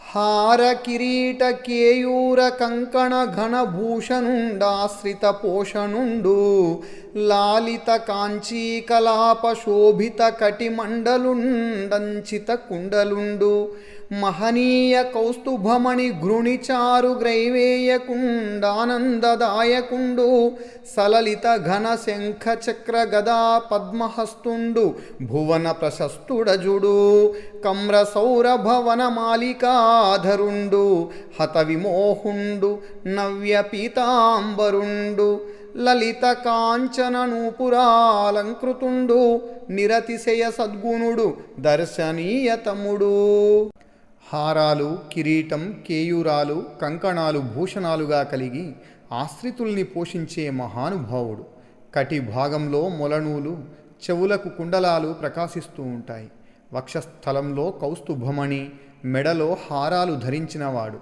హార కిరీట కేయూర కంకణ ఘనభూషణుండాశ్రిత పోషణుండు లాలిత కాంచీ కలాప శోభిత కటిమండలుండంచిత కుండలుండు మహనీయ కౌస్తుభమణి గృణిచారు గ్రైవేయకుండానందదాయకుండు సలలిత ఘన శంఖ చక్ర గదా పద్మహస్తుండు భువన ప్రశస్తుడజుడు కమ్ర సౌరభవన మాలికాధరుండు హత విమోహుండు నవ్య పీతాంబరుండు లలిత కాంచన నూపురాలంకృతుండు నిరతిశయ సద్గుణుడు దర్శనీయతముడు. హారాలు కిరీటం కేయూరాలు కంకణాలు భూషణాలుగా కలిగి ఆశ్రితుల్ని పోషించే మహానుభావుడు. కటి భాగంలో మొలనూలు చెవులకు కుండలాలు ప్రకాశిస్తూ ఉంటాయి. వక్షస్థలంలో కౌస్తుభమణి మెడలో హారాలు ధరించినవాడు.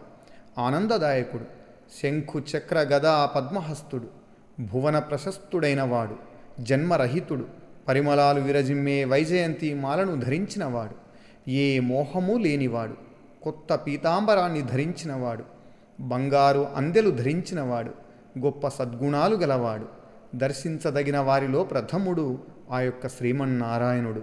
ఆనందదాయకుడు. శంఖు చక్ర గదా పద్మహస్తుడు. భువన ప్రశస్తుడైనవాడు జన్మరహితుడు. పరిమళాలు విరజిమ్మే వైజయంతి మాలను ధరించినవాడు. ఏ మోహము లేనివాడు. కొత్త పీతాంబరాన్ని ధరించినవాడు బంగారు అందెలు ధరించినవాడు గొప్ప సద్గుణాలు గలవాడు దర్శించదగిన వారిలో ప్రథముడు ఆ యొక్క శ్రీమన్నారాయణుడు.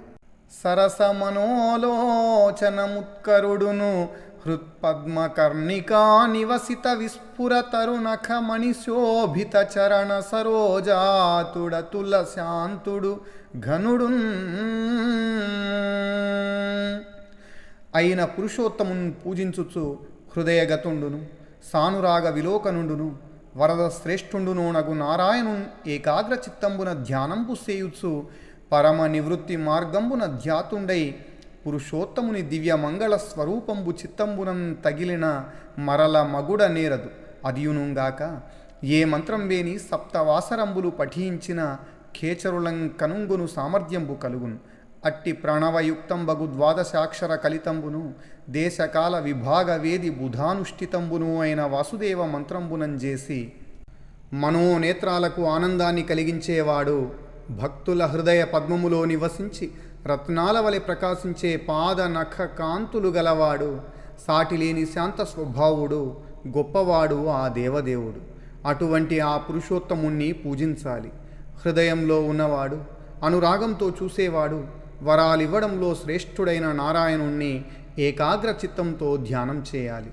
సరసమనోలోచనముత్కరుడును హృత్పద్మకర్ణికా నివసిత విస్ఫుర తరుణఖ మణిశోభిత చరణ సరోజాతుడ తులశాంతుడు ఘనుడు అయిన పురుషోత్తమును పూజించుచు హృదయగతుండును సానురాగ విలోకనుండును వరద శ్రేష్ఠుండును నగు నారాయణు ఏకాగ్ర చిత్తంబున ధ్యానంబు సేయుచు పరమ నివృత్తి మార్గంబున ధ్యాతుండై పురుషోత్తముని దివ్య మంగళ స్వరూపంబు చిత్తంబునం తగిలిన మరల మగుడ నేరదు. అదియునుగాక ఏ మంత్రం వేని సప్తవాసరంబులు పఠించిన ఖేచరులం కనుంగును సామర్థ్యంబు కలుగును. అట్టి ప్రణవయుక్తం బగు ద్వాదశాక్షర కలితంబును దేశకాల విభాగ వేది బుధానుష్ఠితంబును అయిన వాసుదేవ మంత్రంబునం చేసి మనోనేత్రాలకు ఆనందాన్ని కలిగించేవాడు భక్తుల హృదయ పద్మములో నివసించి రత్నాల వలె ప్రకాశించే పాద నఖ కాంతులు గలవాడు సాటిలేని శాంత స్వభావుడు గొప్పవాడు ఆ దేవదేవుడు. అటువంటి ఆ పురుషోత్తముణ్ణి పూజించాలి. హృదయంలో ఉన్నవాడు అనురాగంతో చూసేవాడు వరాలివ్వడంలో శ్రేష్ఠుడైన నారాయణుణ్ణి ఏకాగ్ర చిత్తంతో ధ్యానం చేయాలి.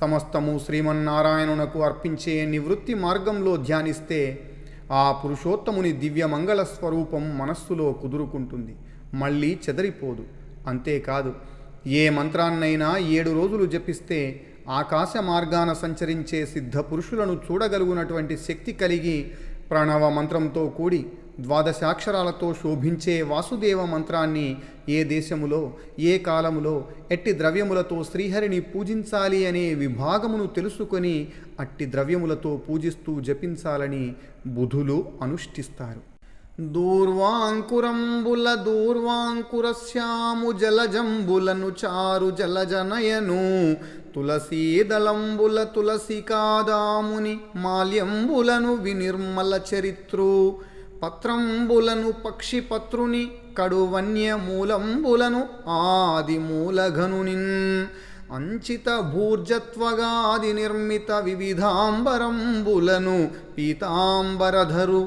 సమస్తము శ్రీమన్నారాయణునకు అర్పించే నివృత్తి మార్గంలో ధ్యానిస్తే ఆ పురుషోత్తముని దివ్య మంగళ స్వరూపం మనస్సులో కుదురుకుంటుంది. మళ్ళీ చెదరిపోదు. అంతేకాదు ఏ మంత్రాన్నైనా ఏడు రోజులు జపిస్తే ఆకాశ మార్గాన సంచరించే సిద్ధ పురుషులను చూడగలుగునటువంటి శక్తి కలిగి ప్రణవ మంత్రంతో కూడి ద్వాదశాక్షరాలతో శోభించే వాసుదేవ మంత్రాన్ని ఏ దేశములో ఏ కాలములో ఎట్టి ద్రవ్యములతో శ్రీహరిని పూజించాలి అనే విభాగమును తెలుసుకొని అట్టి ద్రవ్యములతో పూజిస్తూ జపించాలని బుధులు అనుష్ఠిస్తారు. దూర్వాంకురంబుల దూర్వాంకురశ్యాము జలజంబులను చారు జలజనయను తులసీదళంబుల తులసికాదాముని మాల్యంబులను వినిర్మల చరిత్రు పత్రంబులను పక్షిపత్రుని కడువన్యమూలంబులను ఆది మూలఘనునిన్ అంచిత భూర్జత్వగాది నిర్మిత వివిధాంబరంబులను పీతాంబరధరు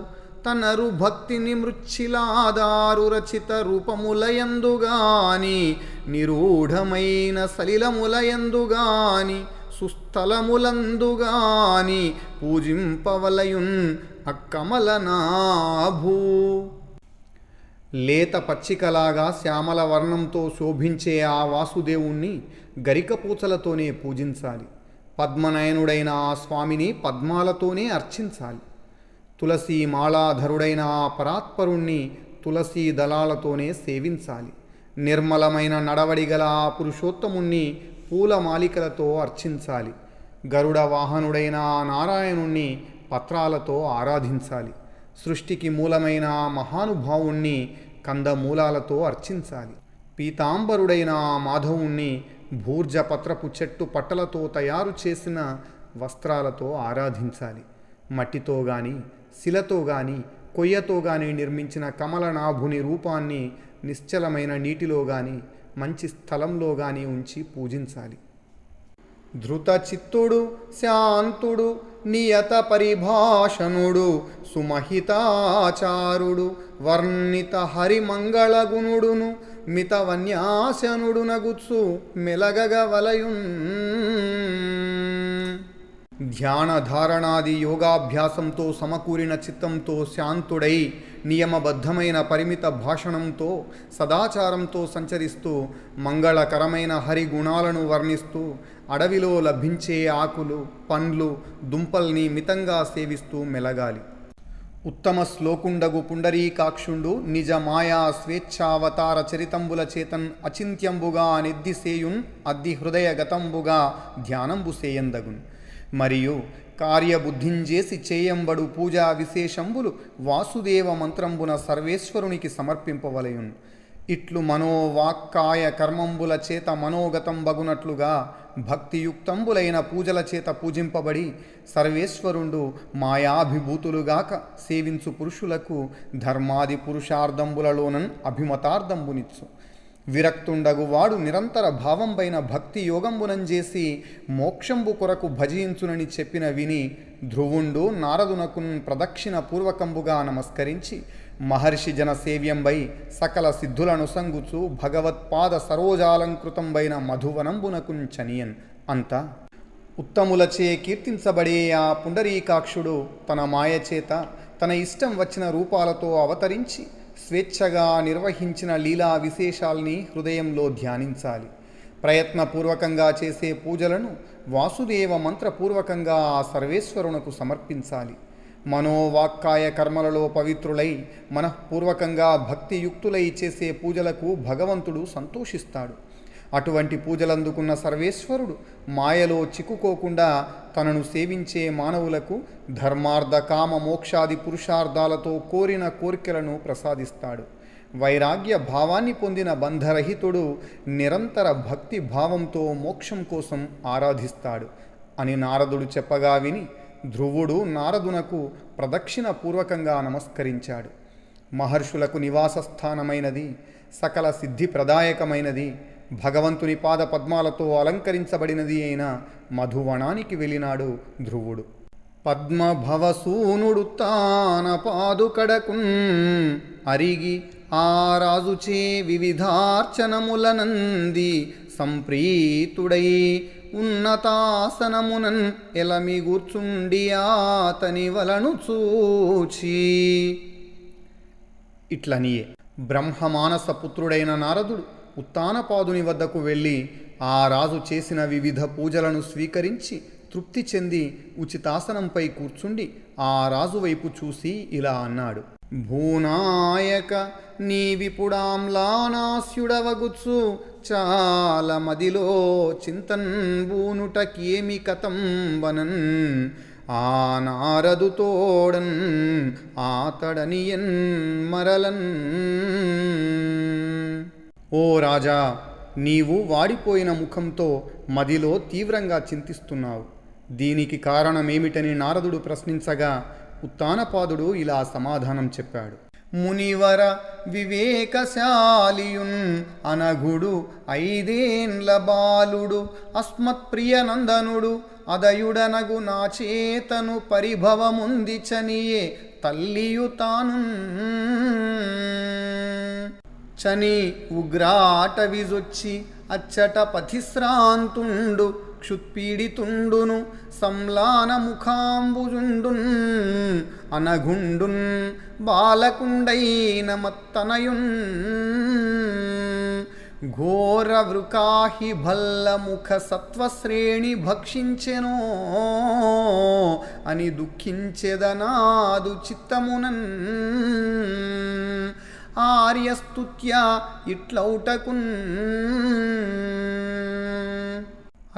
తనరు భక్తిని మృచ్చిలాదారు రచిత రూపములయందుగాని నిరూఢమైన సలిలములయందుగాని సుస్థలములందుగాని పూజింపవలయున్ అక్కమలనాభూ. లేత పచ్చికలాగా శ్యామల వర్ణంతో శోభించే ఆ వాసుదేవుణ్ణి గరికపూచలతోనే పూజించాలి. పద్మనయనుడైన ఆ స్వామిని పద్మాలతోనే అర్చించాలి. తులసి మాళాధరుడైన ఆ పరాత్పరుణ్ణి తులసీ దళాలతోనే సేవించాలి. నిర్మలమైన నడవడిగల ఆ పురుషోత్తముణ్ణి పూల మాలికలతో అర్చించాలి. గరుడ వాహనుడైన ఆ నారాయణుణ్ణి పత్రాలతో ఆరాధించాలి. సృష్టికి మూలమైన ఆ మహానుభావుణ్ణి కందమూలాలతో అర్చించాలి. పీతాంబరుడైన ఆ మాధవుణ్ణి భూర్జపత్రపు చెట్టు పట్టలతో తయారు చేసిన వస్త్రాలతో ఆరాధించాలి. మట్టితో గాని శిలతో గాని కొయ్యతో గాని నిర్మించిన కమలనాభుని రూపాన్ని నిశ్చలమైన నీటిలో గాని మంచి స్థలంలో కానీ ఉంచి పూజించాలి. ధృత చిత్తుడు శాంతుడు నియత పరిభాషణుడు సుమహితాచారుడు వర్ణిత హరిమంగళగుణుడును మిత వన్యాసనుడు నగుత్సు మెలగగ వలయున్ ధ్యాన ధారణాది యోగాభ్యాసంతో సమకూరిన చిత్తంతో శాంతుడై నియమబద్ధమైన పరిమిత భాషణంతో సదాచారంతో సంచరిస్తూ మంగళకరమైన హరి గుణాలను వర్ణిస్తూ అడవిలో లభించే ఆకులు పండ్లు దుంపల్ని మితంగా సేవిస్తూ మెలగాలి. ఉత్తమ శ్లోకుండగు పుండరీకాక్షుండు నిజ మాయా స్వేచ్ఛావతార చరితంబుల చేతన్ అచింత్యంబుగా నిద్దిసేయున్ అద్ది హృదయగతంబుగా ధ్యానంబు సేయందగున్. మరియు కార్యబుద్ధింజేసి చేయంబడు పూజా విశేషంబులు వాసుదేవ మంత్రంబున సర్వేశ్వరునికి సమర్పింపవలయున్. ఇట్లు మనోవాక్కాయ కర్మంబుల చేత మనోగతం బగునట్లుగా భక్తియుక్తంబులైన పూజల చేత పూజింపబడి సర్వేశ్వరుండు మాయాభిభూతులుగాక సేవించు పురుషులకు ధర్మాది పురుషార్థంబులలోనన్ అభిమతార్థంబునిచ్చు. విరక్తుండగు వాడు నిరంతర భావంపైన భక్తి యోగంబునంజేసి మోక్షంబు కొరకు భజించునని చెప్పిన విని ధ్రువుండు నారదునకున్ ప్రదక్షిణ పూర్వకంబుగా నమస్కరించి మహర్షి జన సేవ్యంబై సకల సిద్ధులను సంగుచు భగవత్పాద సరోజాలంకృతంబైన మధువనంబునకున్ చనియన్ అంతా. ఉత్తములచే కీర్తించబడే ఆ పుండరీకాక్షుడు తన మాయచేత తన ఇష్టం వచ్చిన రూపాలతో అవతరించి స్వేచ్ఛగా నిర్వహించిన లీలా విశేషాల్ని హృదయంలో ధ్యానించాలి. ప్రయత్నపూర్వకంగా చేసే పూజలను వాసుదేవ మంత్రపూర్వకంగా ఆ సర్వేశ్వరునకు సమర్పించాలి. మనోవాక్కాయ కర్మలలో పవిత్రులై మనఃపూర్వకంగా భక్తియుక్తులై చేసే పూజలకు భగవంతుడు సంతోషిస్తాడు. అటువంటి పూజలందుకున్న సర్వేశ్వరుడు మాయలో చిక్కుకోకుండా తనను సేవించే మానవులకు ధర్మార్థ కామ మోక్షాది పురుషార్థాలతో కోరిన కోరికలను ప్రసాదిస్తాడు. వైరాగ్య భావాన్ని పొందిన బంధరహితుడు నిరంతర భక్తి భావంతో మోక్షం కోసం ఆరాధిస్తాడు. అని నారదుడు చెప్పగా విని ధ్రువుడు నారదునకు ప్రదక్షిణ పూర్వకంగా నమస్కరించాడు. మహర్షులకు నివాస స్థానమైనది సకల సిద్ధి ప్రదాయకమైనది భగవంతుని పాద పద్మాలతో అలంకరించబడినది అయిన మధువనానికి వెళ్ళినాడు ధ్రువుడు. పద్మభవసూనుడు తాన పాదుకడకున్ అరిగి ఆ రాజుచే వివిధార్చనములనంది సంప్రీతుడై ఉన్నతాసనమునన్ ఎలమిగూర్చుండి ఆతని వలను చూచి. ఇట్లనియే. బ్రహ్మమానస పుత్రుడైన నారదుడు ఉత్తానపాదుని వద్దకు వెళ్ళి ఆ రాజు చేసిన వివిధ పూజలను స్వీకరించి తృప్తి చెంది ఉచితాసనంపై కూర్చుండి ఆ రాజు వైపు చూసి ఇలా అన్నాడు. భూనాయక నీ విపుడాంలానాస్యుడవగుచ్చు చాలా మదిలో చింతన్ బూనుటకేమి కథం వనన్ ఆ నారదు తోడన్ ఆతడనియన్ మరలన్. ఓ రాజా నీవు వాడిపోయిన ముఖంతో మదిలో తీవ్రంగా చింతిస్తున్నావు. దీనికి కారణమేమిటని నారదుడు ప్రశ్నించగా ఉత్తానపాదుడు ఇలా సమాధానం చెప్పాడు. మునివర వివేకశాలియున్ అనఘుడు ఐదేండ్ల బాలుడు అస్మత్ప్రియనందనుడు అదయుడనగు నా చేతను పరిభవముంది చనియే తల్లియు తాను చని ఉగ్రాట విజొచ్చి అచ్చట పథిశ్రాంతుండు క్షుత్పీడితుండును సంలాన ముఖాంబుజుండున్ అనగుండున్ బాలకుండైన మత్తనయున్. ఘోర వృకాహి భల్ల ముఖ సత్వశ్రేణి భక్షించెనో అని దుఃఖించెదనాదు చిత్తమునన్. ఆర్యస్తుత్య ఇట్లౌటకున్.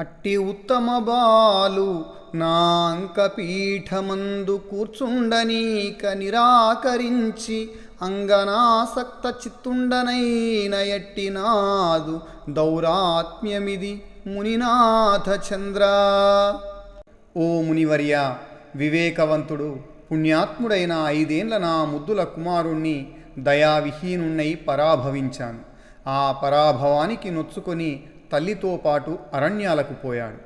అట్టి ఉత్తమ బాలు నా అంకపీఠమందు కూర్చుండనీక నిరాకరించి అంగనాసక్త చిత్తుండనైన ఎట్టినాదు దౌరాత్మ్యమిది మునినాథ చంద్ర. ఓ మునివర్య వివేకవంతుడు పుణ్యాత్ముడైన ఐదేండ్ల నా ముద్దుల కుమారుణ్ణి దయావిహీనుణ్ణై పరాభవించాను. ఆ పరాభవానికి నొచ్చుకొని తల్లితో పాటు అరణ్యాలకు పోయాడు.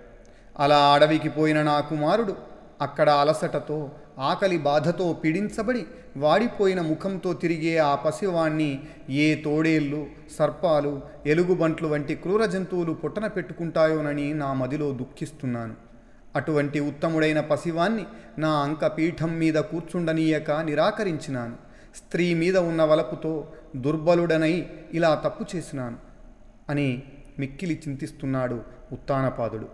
అలా అడవికి పోయిన నా కుమారుడు అక్కడ అలసటతో ఆకలి బాధతో పీడించబడి వాడిపోయిన ముఖంతో తిరిగే ఆ పసివాణ్ణి ఏ తోడేళ్ళు సర్పాలు ఎలుగుబంట్లు వంటి క్రూర జంతువులు పొట్టన పెట్టుకుంటాయోనని నా మదిలో దుఃఖిస్తున్నాను. అటువంటి ఉత్తముడైన పసివాన్ని నా అంక పీఠం మీద కూర్చుండనీయక నిరాకరించినాను. స్త్రీ మీద ఉన్న వలపుతో దుర్బలుడనై ఇలా తప్పు చేసినాను అని మిక్కిలి చింతిస్తున్నాడు ఉత్తానపాదుడు